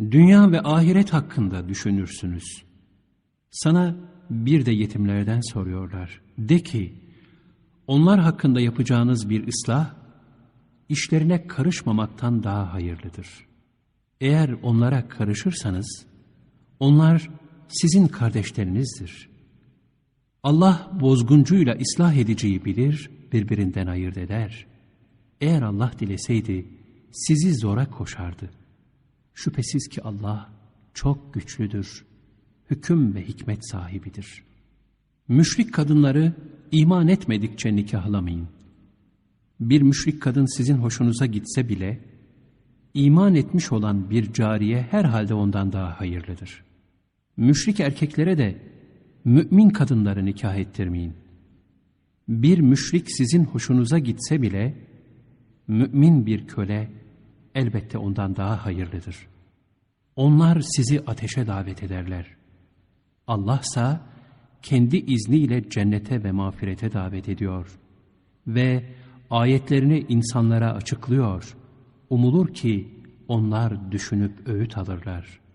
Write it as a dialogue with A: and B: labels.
A: Dünya ve ahiret hakkında düşünürsünüz. Sana bir de yetimlerden soruyorlar. De ki, onlar hakkında yapacağınız bir ıslah, işlerine karışmamaktan daha hayırlıdır. Eğer onlara karışırsanız, onlar sizin kardeşlerinizdir. Allah bozguncuyla ıslah ediciyi bilir, birbirinden ayırt eder. Eğer Allah dileseydi, sizi zora koşardı. Şüphesiz ki Allah çok güçlüdür, hüküm ve hikmet sahibidir. Müşrik kadınları iman etmedikçe nikahlamayın. Bir müşrik kadın sizin hoşunuza gitse bile, iman etmiş olan bir cariye herhalde ondan daha hayırlıdır. Müşrik erkeklere de mümin kadınları nikah ettirmeyin. Bir müşrik sizin hoşunuza gitse bile, mümin bir köle elbette ondan daha hayırlıdır. Onlar sizi ateşe davet ederler. Allahsa kendi izniyle cennete ve mağfirete davet ediyor. Ve ayetlerini insanlara açıklıyor. Umulur ki onlar düşünüp öğüt alırlar.''